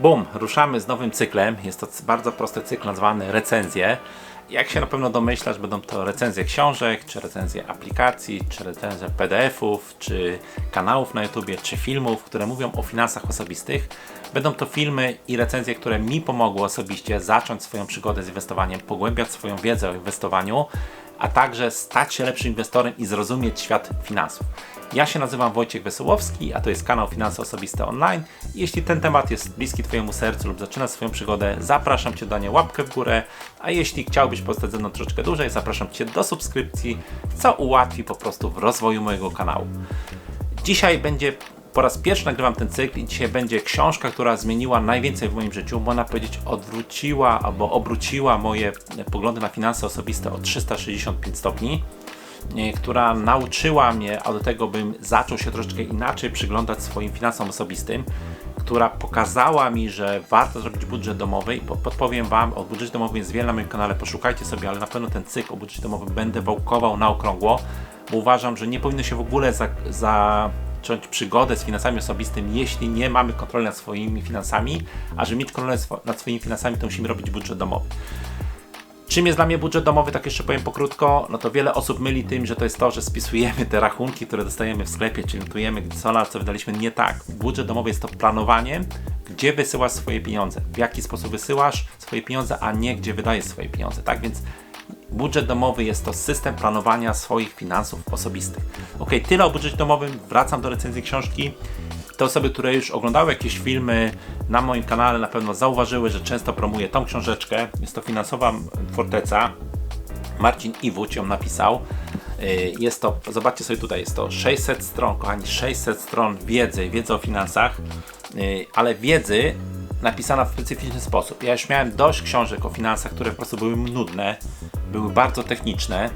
Bum, ruszamy z nowym cyklem. Jest to bardzo prosty cykl nazwany recenzje. Jak się na pewno domyślasz, będą to recenzje książek, czy recenzje aplikacji, czy recenzje PDF-ów, czy kanałów na YouTubie, czy filmów, które mówią o finansach osobistych. Będą to filmy i recenzje, które mi pomogły osobiście zacząć swoją przygodę z inwestowaniem, pogłębiać swoją wiedzę o inwestowaniu, a także stać się lepszym inwestorem i zrozumieć świat finansów. Ja się nazywam Wojciech Wesołowski, a to jest kanał Finanse Osobiste Online. Jeśli ten temat jest bliski Twojemu sercu lub zaczynasz swoją przygodę, zapraszam Cię do dania łapkę w górę, a jeśli chciałbyś pozostać ze mną troszeczkę dłużej, zapraszam Cię do subskrypcji, co ułatwi po prostu w rozwoju mojego kanału. Dzisiaj będzie po raz pierwszy nagrywam ten cykl i dzisiaj będzie książka, która zmieniła najwięcej w moim życiu. Można powiedzieć, odwróciła albo obróciła moje poglądy na finanse osobiste o 365 stopni, e, która nauczyła mnie a do tego, bym zaczął się troszeczkę inaczej przyglądać swoim finansom osobistym, która pokazała mi, że warto zrobić budżet domowy i po- podpowiem Wam, o budżecie domowym jest wiele na moim kanale, poszukajcie sobie, ale na pewno ten cykl o budżecie domowym będę wałkował na okrągło, bo uważam, że nie powinno się w ogóle za, przygodę z finansami osobistymi, jeśli nie mamy kontroli nad swoimi finansami, a żeby mieć kontrolę nad swoimi finansami, to musimy robić budżet domowy. Czym jest dla mnie budżet domowy, tak jeszcze powiem pokrótko, no to wiele osób myli tym, że to jest to, że spisujemy te rachunki, które dostajemy w sklepie, czyli notujemy co na co wydaliśmy. Nie tak. Budżet domowy jest to planowanie, gdzie wysyłasz swoje pieniądze, w jaki sposób wysyłasz swoje pieniądze, a nie gdzie wydajesz swoje pieniądze, tak? Więc budżet domowy jest to system planowania swoich finansów osobistych. Ok, tyle o budżecie domowym, wracam do recenzji książki. Te osoby, które już oglądały jakieś filmy na moim kanale, na pewno zauważyły, że często promuję tą książeczkę. Jest to finansowa forteca. Marcin Iwódź ją napisał. Yy, Jest to, zobaczcie sobie tutaj, jest to 600 stron, kochani, 600 stron wiedzy, wiedzy o finansach, yy, ale wiedzy napisana w specyficzny sposób. Ja już miałem dość książek o finansach, które po prostu były nudne, były bardzo techniczne.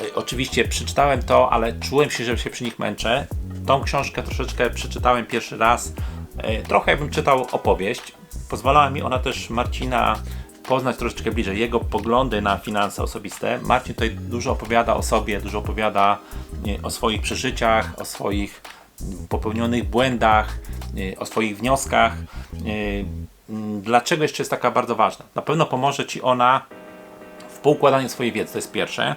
Yy, Oczywiście przeczytałem to, ale czułem się, że się przy nich męczę. Tą książkę troszeczkę przeczytałem pierwszy raz. Yy, Trochę jakbym czytał opowieść. Pozwalała mi ona też Marcina poznać troszeczkę bliżej jego poglądy na finanse osobiste. Marcin tutaj dużo opowiada o sobie, dużo opowiada e, o swoich przeżyciach, o swoich popełnionych błędach, e, o swoich wnioskach. E, mm, Dlaczego jeszcze jest taka bardzo ważna? Na pewno pomoże Ci ona w poukładaniu swojej wiedzy, to jest pierwsze.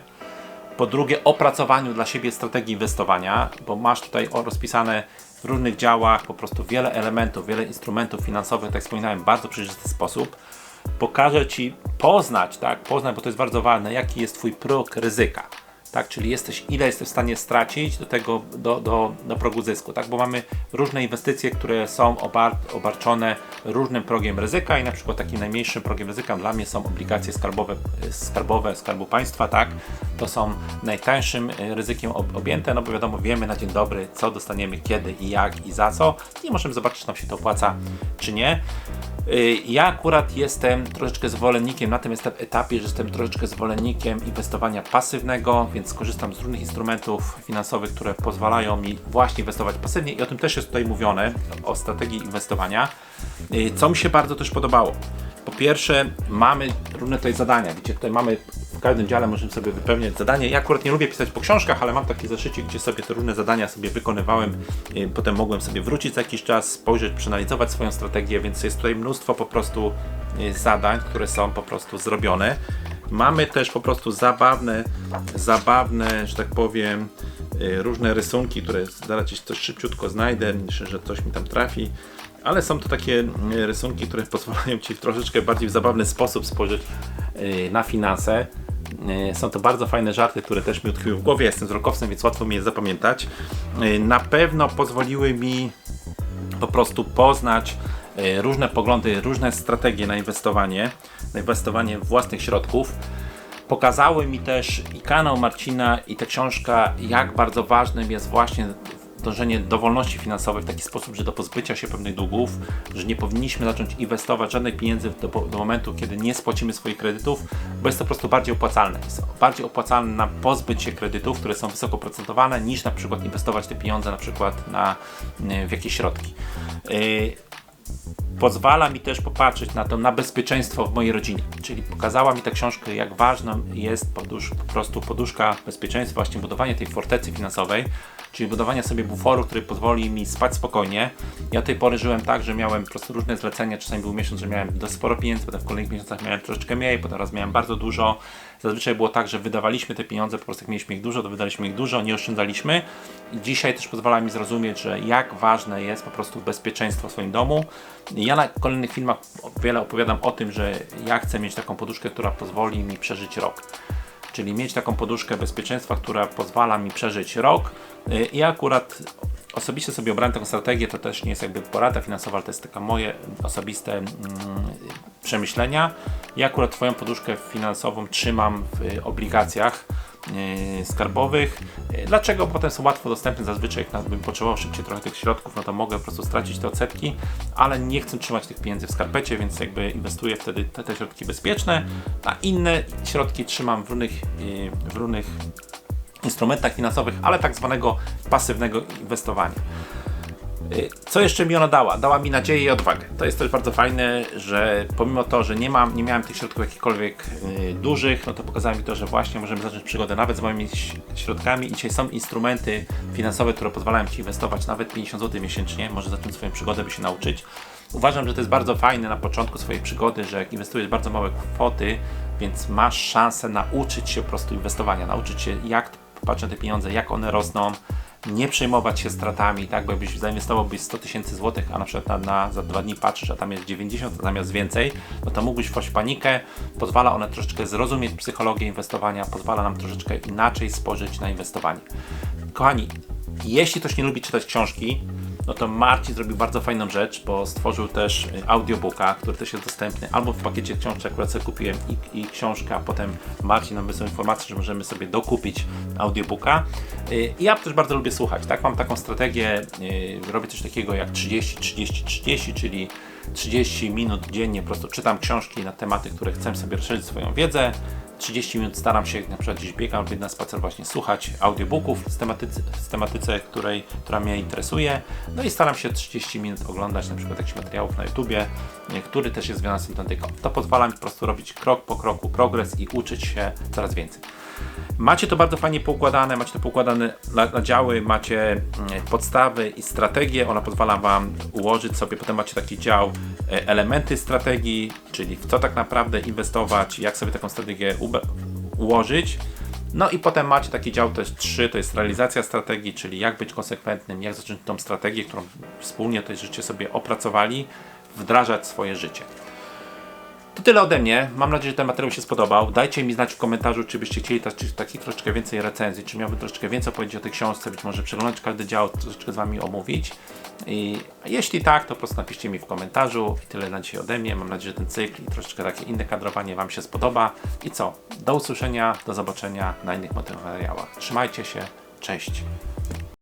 Po drugie, opracowaniu dla siebie strategii inwestowania, bo masz tutaj rozpisane w różnych działach po prostu wiele elementów, wiele instrumentów finansowych, tak wspominałem, w bardzo przejrzysty sposób. Pokażę Ci poznać, tak, poznać, bo to jest bardzo ważne, jaki jest Twój próg ryzyka. Tak, czyli jesteś, ile jesteś w stanie stracić do tego, do, do, do progu zysku, tak, bo mamy różne inwestycje, które są obar, obarczone różnym progiem ryzyka i na przykład takim najmniejszym progiem ryzyka dla mnie są obligacje skarbowe, skarbowe Skarbu Państwa, tak, to są najtańszym e, ryzykiem ob- objęte, no bo wiadomo, wiemy na dzień dobry, co dostaniemy, kiedy i jak i za co. I możemy zobaczyć, czy nam się to opłaca, czy nie. Y, Ja akurat jestem troszeczkę zwolennikiem, na tym etapie, że jestem troszeczkę zwolennikiem inwestowania pasywnego, więc korzystam z różnych instrumentów finansowych, które pozwalają mi właśnie inwestować pasywnie i o tym też jest tutaj mówione, o strategii inwestowania. Y, Co mi się bardzo też podobało. Po pierwsze, mamy różne tutaj zadania. Widzicie, tutaj mamy każdym dziale możemy sobie wypełniać zadanie. Ja akurat nie lubię pisać po książkach, ale mam takie zeszycie, gdzie sobie te różne zadania sobie wykonywałem. Potem mogłem sobie wrócić za jakiś czas, spojrzeć, przeanalizować swoją strategię, więc jest tutaj mnóstwo po prostu y, zadań, które są po prostu zrobione. Mamy też po prostu zabawne, zabawne, że tak powiem, y, różne rysunki, które zaraz gdzieś coś szybciutko znajdę, myślę, że coś mi tam trafi ale są to takie y, rysunki, które pozwalają Ci w troszeczkę bardziej w zabawny sposób spojrzeć na finanse. Y, Są to bardzo fajne żarty, które też mi utkwiły w głowie. Jestem wzrokowcem, więc łatwo mi je zapamiętać. Y, Na pewno pozwoliły mi po prostu poznać y, różne poglądy, różne strategie na inwestowanie, na inwestowanie własnych środków. Pokazały mi też i kanał Marcina, i ta książka, jak bardzo ważnym jest właśnie dążenie do wolności finansowej w taki sposób, że do pozbycia się pewnych długów, że nie powinniśmy zacząć inwestować żadnych pieniędzy do, do momentu, kiedy nie spłacimy swoich kredytów, bo jest to po prostu bardziej opłacalne. Jest bardziej opłacalne nam pozbyć się kredytów, które są wysoko procentowane, niż na przykład inwestować te pieniądze na przykład na, y, w jakieś środki. Y, pozwala mi też popatrzeć na to, na bezpieczeństwo w mojej rodzinie. Czyli pokazała mi ta książka, jak ważna jest podusz, po prostu poduszka bezpieczeństwa, właśnie budowanie tej fortecy finansowej. czyli budowania sobie buforu, który pozwoli mi spać spokojnie. Ja do tej pory żyłem tak, że miałem po prostu różne zlecenia, czasami był miesiąc, że miałem dość sporo pieniędzy, potem w kolejnych miesiącach miałem troszeczkę mniej, potem raz miałem bardzo dużo. Zazwyczaj było tak, że wydawaliśmy te pieniądze, po prostu jak mieliśmy ich dużo, to wydaliśmy ich dużo, nie oszczędzaliśmy. I dzisiaj też pozwala mi zrozumieć, że jak ważne jest po prostu bezpieczeństwo w swoim domu. Ja na kolejnych filmach wiele opowiadam o tym, że ja chcę mieć taką poduszkę, która pozwoli mi przeżyć rok czyli mieć taką poduszkę bezpieczeństwa, która pozwala mi przeżyć rok. Y, Ja akurat osobiście sobie obrałem taką strategię, to też nie jest jakby porada finansowa, ale to jest taka moje osobiste mm, przemyślenia. Ja akurat Twoją poduszkę finansową trzymam w obligacjach yy, skarbowych. Dlaczego? Bo Potem są łatwo dostępne. Zazwyczaj jak bym potrzebował szybciej trochę tych środków, no to mogę po prostu stracić te odsetki, ale nie chcę trzymać tych pieniędzy w skarpecie, więc jakby inwestuję wtedy te, te środki bezpieczne, a inne środki trzymam w różnych, yy, w różnych instrumentach finansowych, ale tak zwanego pasywnego inwestowania. Y, Co jeszcze mi ona dała? Dała mi nadzieję i odwagę. To jest też bardzo fajne, że pomimo to, że nie, mam, nie miałem tych środków jakichkolwiek y, dużych, no to pokazałem mi to, że właśnie możemy zacząć przygodę nawet z moimi środkami i dzisiaj są instrumenty finansowe, które pozwalają Ci inwestować nawet 50 zł miesięcznie, może zacząć swoją przygodę, by się nauczyć. Uważam, że to jest bardzo fajne na początku swojej przygody, że jak inwestujesz bardzo małe kwoty, więc masz szansę nauczyć się po prostu inwestowania, nauczyć się jak patrzeć na te pieniądze, jak one rosną, nie przejmować się stratami, tak, bo jakbyś zainwestowałbyś 100 tysięcy złotych, a na przykład na, na, za dwa dni patrzysz, a tam jest 90 zamiast więcej, no to mógłbyś wpaść w panikę, pozwala one troszeczkę zrozumieć psychologię inwestowania, pozwala nam troszeczkę inaczej spojrzeć na inwestowanie. Kochani, jeśli ktoś nie lubi czytać książki, no to Marcin zrobił bardzo fajną rzecz, bo stworzył też y, audiobooka, który też jest dostępny albo w pakiecie książek, akurat sobie kupiłem i, i książkę, a potem Marcin nam wysłał informację, że możemy sobie dokupić audiobooka. Y, I ja też bardzo lubię słuchać, tak? Mam taką strategię, y, robię coś takiego jak 30, 30, 30, czyli 30 minut dziennie po prostu czytam książki na tematy, które chcę sobie rozszerzyć swoją wiedzę. 30 minut staram się, na przykład gdzieś biegam albo na spacer właśnie słuchać audiobooków z tematyce, z tematyce której, która mnie interesuje. No i staram się 30 minut oglądać na przykład jakichś materiałów na YouTubie, nie, który też jest związany z tematyką. To pozwala mi po prostu robić krok po kroku progres i uczyć się coraz więcej. Macie to bardzo fajnie poukładane, macie to poukładane na, na działy, macie mm, podstawy i strategie, ona pozwala Wam ułożyć sobie, potem macie taki dział e, elementy strategii, czyli w co tak naprawdę inwestować, jak sobie taką strategię ułożyć. No i potem macie taki dział, to jest 3, to jest realizacja strategii, czyli jak być konsekwentnym, jak zacząć tą strategię, którą wspólnie to życie sobie opracowali, wdrażać swoje życie. To tyle ode mnie. Mam nadzieję, że ten materiał się spodobał. Dajcie mi znać w komentarzu, czy byście chcieli ta- czy takich troszeczkę więcej recenzji, czy miałbym troszeczkę więcej opowiedzieć o tej książce, być może przeglądać każdy dział, troszeczkę z Wami omówić. I jeśli tak, to po prostu napiszcie mi w komentarzu. I tyle na dzisiaj ode mnie. Mam nadzieję, że ten cykl i troszeczkę takie inne kadrowanie Wam się spodoba. I co? Do usłyszenia, do zobaczenia na innych materiałach. Trzymajcie się. Cześć.